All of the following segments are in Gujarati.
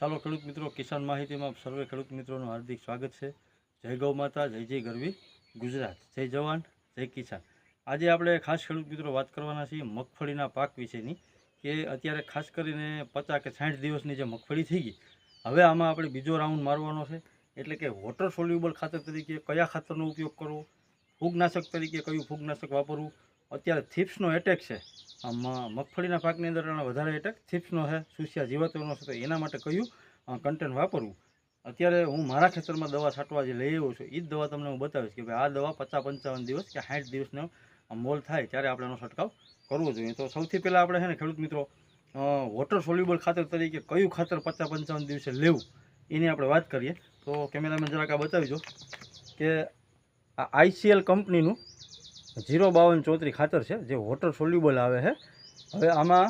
ચાલો ખેડૂત મિત્રો, કિસાન માહિતીમાં સર્વે ખેડૂત મિત્રોનું હાર્દિક સ્વાગત છે. જય ગૌ માતા, જય જય ગરવી, ગુજરાત. જય જવાન, જય કિસાન. આજે આપણે ખાસ ખેડૂત મિત્રો વાત કરવાના છીએ મગફળીના પાક વિશેની, કે અત્યારે ખાસ કરીને પચાસ કે સાઠ દિવસની જે મગફળી થઈ ગઈ, હવે આમાં આપણે બીજો રાઉન્ડ મારવાનો છે. એટલે કે વોટર સોલ્યુબલ ખાતર તરીકે કયા ખાતરનો ઉપયોગ કરવો, ફૂગનાશક તરીકે કયું ફૂગનાશક વાપરવું અત્યારે થીપ્સનો એટેક છે. આમાં મગફળીના પાકની અંદર વધારે એટેક થીપ્સનો છે, સુસ્યા જીવાતોનો છે, તો એના માટે કયું કન્ટેન્ટ વાપરવું? અત્યારે હું મારા ખેતરમાં દવા છાંટવા જે લઈ આવ્યો છું એ જ દવા તમને હું બતાવીશ કે ભાઈ આ દવા પચાસ પંચાવન દિવસ કે સાઠ દિવસનો મોલ થાય ત્યારે આપણે એનો છંટકાવ કરવો જોઈએ. તો સૌથી પહેલાં આપણે છે ને ખેડૂત મિત્રો વોટર સોલ્યુબલ ખાતર તરીકે કયું ખાતર પચાસ પંચાવન દિવસે લેવું, એની આપણે વાત કરીએ. તો કેમેરામેન જરાક આ બતાવીજો કે આ આઈસીએલ કંપનીનું જીરો બાવન ચોત્રી ખાતર છે, જે વોટર સોલ્યુબલ આવે છે. હવે આમાં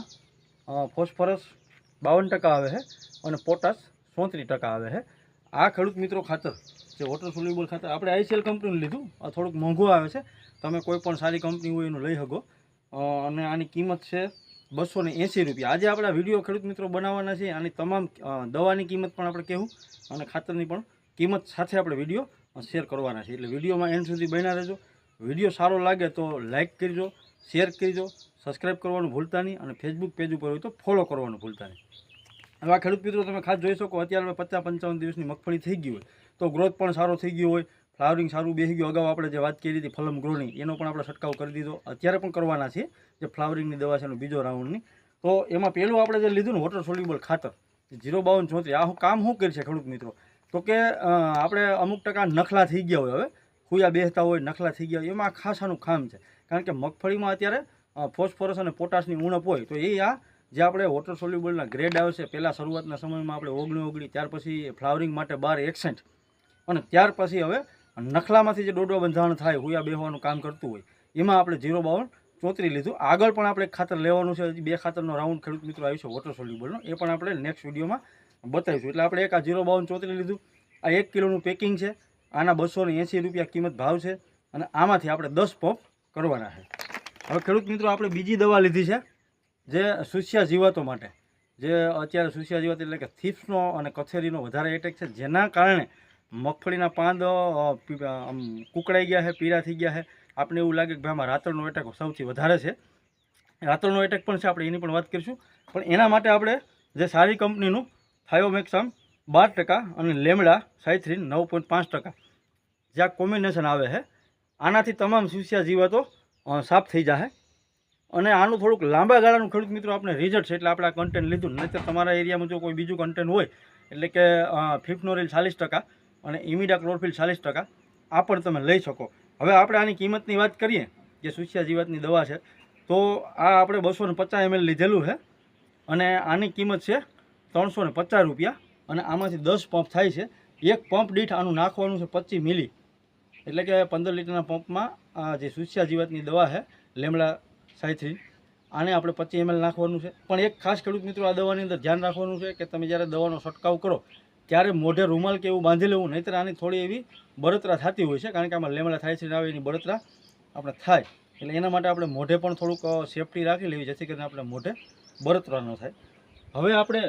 ફોસ્ફરસ બાવન ટકા આવે છે અને પોટાશ ચોત્રીસ ટકા આવે છે. આ ખેડૂત મિત્રો ખાતર, જે વોટર સોલ્યુબલ ખાતર, આપણે આઈસીએલ કંપનીનું લીધું. આ થોડુંક મોંઘું આવે છે. તમે કોઈ પણ સારી કંપની હોય એનું લઈ શકો. અને આની કિંમત છે બસો ને એંસી રૂપિયા. આજે આપણા વીડિયો ખેડૂત મિત્રો બનાવવાના છે આની તમામ દવાની કિંમત પણ આપણે કહેવું અને ખાતરની પણ કિંમત સાથે આપણે વીડિયો શેર કરવાના છે એટલે વિડીયોમાં એન્ડ સુધી બન્યા રહેજો. વીડિયો સારો લાગે તો લાઇક કરજો શેર કરજો સબસ્ક્રાઈબ કરવાનું ભૂલતા નહીં અને ફેસબુક પેજ ઉપર હોય તો ફોલો કરવાનું ભૂલતા નહીં. હવે આ ખેડૂત મિત્રો તમે ખાસ જોઈ શકો, અત્યારે પચાસ પંચાવન દિવસની મગફળી થઈ ગઈ હોય. તો ગ્રોથ પણ સારો થઈ ગયો હોય ફ્લાવરિંગ સારું બેસી ગયું. અગાઉ આપણે જે વાત કરી હતી ફલમ ગ્રોની એનો પણ આપણે છંટકાવ કરી દીધો. અત્યારે પણ કરવાના છે જે ફ્લાવરિંગની દવા છે એનો બીજો રાઉન્ડની તો એમાં પહેલું આપણે જે લીધું ને વોટર સોલ્યુબલ ખાતર જીરો બાવન ચોત્રીસ, આ કામ શું કરે છે ખેડૂત મિત્રો? તો કે આપણે અમુક ટકા નખલા થઈ ગયા હોય હવે. ખુયા બેસતા હોય, નખલા થઈ ગયા હોય, એમાં ખાસાનું ખામ છે. કારણ કે મગફળીમાં અત્યારે ફોસ્ફોરસ અને પોટાશની ઉણપ હોય, તો એ આ જે આપણે વોટર સોલ્યુબલના ગ્રેડ આવે છે પહેલાં શરૂઆતના સમયમાં આપણે ઓગણી ઓગણી, ત્યાર પછી ફ્લાવરિંગ માટે બાર એકસઠ, અને ત્યાર પછી હવે નખલામાંથી જે ડોડો બંધારણ થાય હુયા બેહવાનું કામ કરતું હોય, એમાં આપણે જીરો બાવન ચોતરી લીધું. આગળ પણ આપણે ખાતર લેવાનું છે બે ખાતરનો રાઉન્ડ ખેડૂત મિત્રો આવ્યું છે વોટર સોલ્યુબલનો એ પણ આપણે નેક્સ્ટ વિડીયોમાં બતાવીશું. એટલે આપણે એક આ ઝીરો બાવન ચોતરી લીધું. આ એક કિલોનું પેકિંગ છે. આના બસો ને એંસી રૂપિયા કિંમત ભાવ છે અને આમાંથી આપણે દસ પંપ કરવાના છે. હવે ખેડૂત મિત્રો, આપણે બીજી દવા લીધી છે જે સુસ્યા જીવાતો માટે. જે અત્યારે સુસ્યા જીવાત એટલે કે થીપ્સનો અને કથેરીનો વધારે એટેક છે, જેના કારણે મગફળીના પાંદ કુકડાઈ ગયા છે, પીળા થઈ ગયા છે. આપણે એવું લાગે કે ભાઈ આમાં રાત્રનો એટેક સૌથી વધારે છે. રાતળનો એટેક પણ છે, આપણે એની પણ વાત કરીશું. પણ એના માટે આપણે જે સારી કંપનીનું થાયોમેક્સામ બાર ટકા અને લેમડા સાયથ્રીન નવ પોઈન્ટ પાંચ ટકા. જે આ કોમ્બિનેશન આવે છે, આનાથી તમામ સુસ્યા જીવાતો સાફ થઈ જશે અને આનું થોડુંક લાંબા ગાળાનું ખેડૂત મિત્રો, આપણે રિઝલ્ટ છે એટલે આપણે આ કન્ટેન્ટ લીધું. નહીં તમારા એરિયામાં જો કોઈ બીજું કન્ટેન્ટ હોય, એટલે કે ફિફનોરિલ ચાલીસ ટકા અને ઇમિડા ક્લોરફિલ ચાલીસ ટકા, આ પણ તમે લઈ શકો. હવે આપણે આની કિંમતની વાત કરીએ, જે સુસ્યા જીવાતની દવા છે, તો આ આપણે બસો ને પચાસ એમએલ લીધેલું છે. અને આની કિંમત છે ત્રણસો ને પચાસ રૂપિયા. અને આમાંથી દસ પંપ થાય છે. એક પંપ દીઠ આનું નાખવાનું છે પચીસ મિલી. એટલે કે પંદર લીટરના પંપમાં આ જે સુસ્યા જીવાતની દવા છે, લેમડા સાયથ્રી આને આપણે પચીસ એમએલ નાખવાનું છે. પણ એક ખાસ ખેડૂત મિત્રો આ દવાની અંદર ધ્યાન રાખવાનું છે કે તમે જ્યારે દવાનો છંટકાવ કરો, ત્યારે મોઢે રૂમાલ કે એવું બાંધી લેવું, નહીંતર આની થોડી એવી બળતરા થતી હોય છે, કારણ કે આમાં લેમડા સાયથ્રીન આવે, એની બળતરા આપણે થાય. એટલે એના માટે આપણે મોઢે પણ થોડુંક સેફટી રાખી લેવી, જેથી કરીને આપણે મોઢે બળતરા ન થાય. હવે આપણે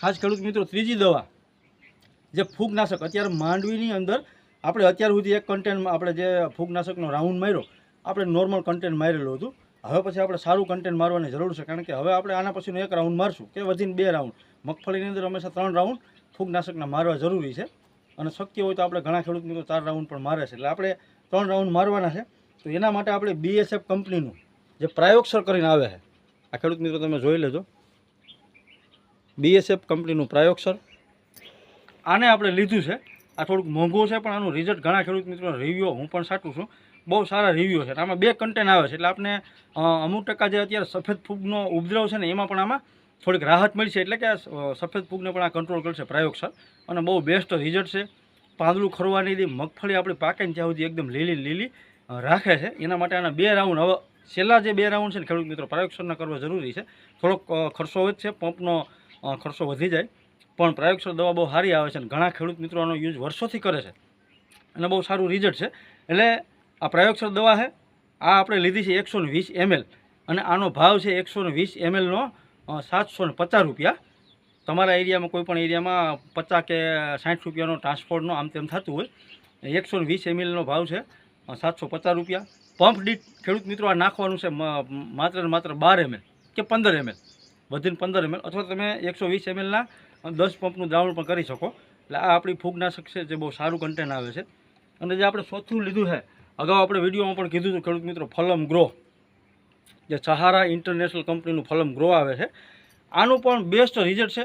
ખાસ ખેડૂત મિત્રો, ત્રીજી દવા જે ફૂગનાશક, અત્યારે માંડવીની અંદર આપણે અત્યાર સુધી એક કન્ટેન્ટ આપણે જે ફૂગનાશકનો રાઉન્ડ માર્યો, આપણે નોર્મલ કન્ટેન્ટ મારેલું હતું. હવે પછી આપણે સારું કન્ટેન્ટ મારવાની જરૂર છે, કારણ કે હવે આપણે આના પછીનો એક રાઉન્ડ મારશું કે વધીને બે રાઉન્ડ મગફળીની અંદર હંમેશા ત્રણ રાઉન્ડ ફૂગનાશકના મારવા જરૂરી છે. અને શક્ય હોય તો આપણે ઘણા ખેડૂત મિત્રો ચાર રાઉન્ડ પણ મારે છે. એટલે આપણે ત્રણ રાઉન્ડ મારવાના છે. તો એના માટે આપણે બીએસએફ કંપનીનું જે પ્રાયોક્ષર કરીને આવે છે. આ ખેડૂત મિત્રો તમે જોઈ લેજો. બીએસએફ કંપનીનું પ્રયોગસર આને આપણે લીધું છે. આ થોડુંક મોંઘું છે, પણ આનું રિઝલ્ટ ઘણા ખેડૂત મિત્રોના રિવ્યૂ હું પણ સાચું છું. બહુ સારા રિવ્યૂ છે. આમાં બે કન્ટેન્ટ આવે છે. એટલે આપણે અમુક ટકા જે અત્યારે સફેદ ફૂગનો ઉપદ્રવ છે ને, એમાં પણ આમાં થોડીક રાહત મળશે. એટલે કે સફેદ ફૂગને પણ આ કંટ્રોલ કરશે પ્રયોગસર અને બહુ બેસ્ટ રિઝલ્ટ છે. પાંદડું ખરવાની દે મગફળી આપણી પાકે ને ત્યાં સુધી એકદમ લીલી લીલી રાખે છે. એના માટે આના બે રાઉન્ડ હવે, છેલ્લા જે બે રાઉન્ડ છે ને, ખેડૂત મિત્રો પ્રયોગસરના કરવા જરૂરી છે. થોડોક ખર્ચો વધશે. પંપનો ખર્ચો વધી જાય. પણ પ્રાયોક્ષર દવા બહુ સારી આવે છે અને ઘણા ખેડૂત મિત્રો આનો યુઝ વર્ષોથી કરે છે. અને બહુ સારું રિઝલ્ટ છે. એટલે આ પ્રાયોગસર દવા છે. આ આપણે લીધી છે એકસો વીસ એમએલ અને આનો ભાવ છે એકસો ને વીસ એમએલનો સાતસો ને પચાસ રૂપિયા. તમારા એરિયામાં કોઈ પણ એરિયામાં પચાસ કે સાઠ રૂપિયાનો ટ્રાન્સપોર્ટનો આમ તેમ થતું હોય. એકસો વીસ એમએલનો ભાવ છે. સાતસો પચાસ રૂપિયા. પંપ દીઠ ખેડૂત મિત્રો આ નાખવાનું છે માત્ર ને માત્ર બાર એમએલ કે પંદર એમએલ વધીને પંદર એમએલ અથવા તમે એકસો વીસ એમએલના દસ પંપનું દ્રાવણ પણ કરી શકો. એટલે આ આપણી ફૂગનાશક છે જે બહુ સારું કન્ટેન આવે છે. અને જે આપણે ચોથું લીધું છે, અગાઉ આપણે વિડીયોમાં પણ કીધું હતું, ખેડૂત મિત્રો, ફલમ ગ્રો જે સહારા ઇન્ટરનેશનલ કંપનીનું ફલમ ગ્રો આવે છે. આનું પણ બેસ્ટ રિઝલ્ટ છે.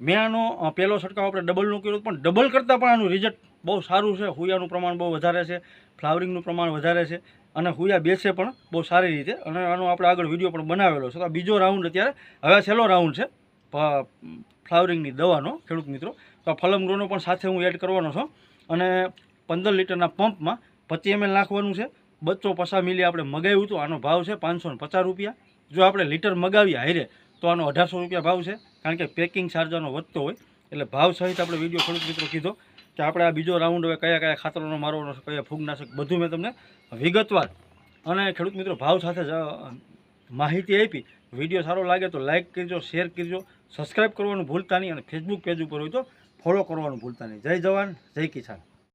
મેં આનો પહેલો છંટકાવ આપણે ડબલનું કર્યું, પણ ડબલ કરતાં પણ આનું રિઝલ્ટ બહુ સારું છે. હુયાનું પ્રમાણ બહુ વધારે છે. ફ્લાવરિંગનું પ્રમાણ વધારે છે. અને હુયા બેસે પણ બહુ સારી રીતે. અને આનો આપણે આગળ વીડિયો પણ બનાવેલો છે. તો બીજો રાઉન્ડ અત્યારે, હવે છેલ્લો રાઉન્ડ છે ફ્લાવરિંગની દવાનો, ખેડૂત મિત્રો. તો ફલમ ગ્રોનો પણ સાથે હું એડ કરવાનો છું. અને પંદર લીટરના પંપમાં પચી એમએલ નાખવાનું છે. બચ્ચો પસા મિલી આપણે મગાવ્યું હતું, આનો ભાવ છે પાંચસો પચાસ રૂપિયા. જો આપણે લીટર મગાવીએ હારે તો આનો અઢારસો રૂપિયા ભાવ છે. કારણ કે પેકિંગ ચાર્જનો વધતો હોય, એટલે ભાવ સહિત આપણે વીડિયો ખેડૂત મિત્રો કીધો કે આપણે આ બીજો રાઉન્ડ હવે કયા કયા ખાતરોનો મારવાનો છે કયા ફૂગનાશક બધું મેં તમને વિગતવાર અને ખેડૂત મિત્રો ભાવ સાથે માહિતી આપી. વીડિયો સારો લાગે તો લાઇક કરજો શેર કરજો સબસ્ક્રાઈબ કરવાનું ભૂલતા નહીં અને ફેસબુક પેજ ઉપર હોય તો ફોલો કરવાનું ભૂલતા નહીં. જય જવાન, જય કિસાન.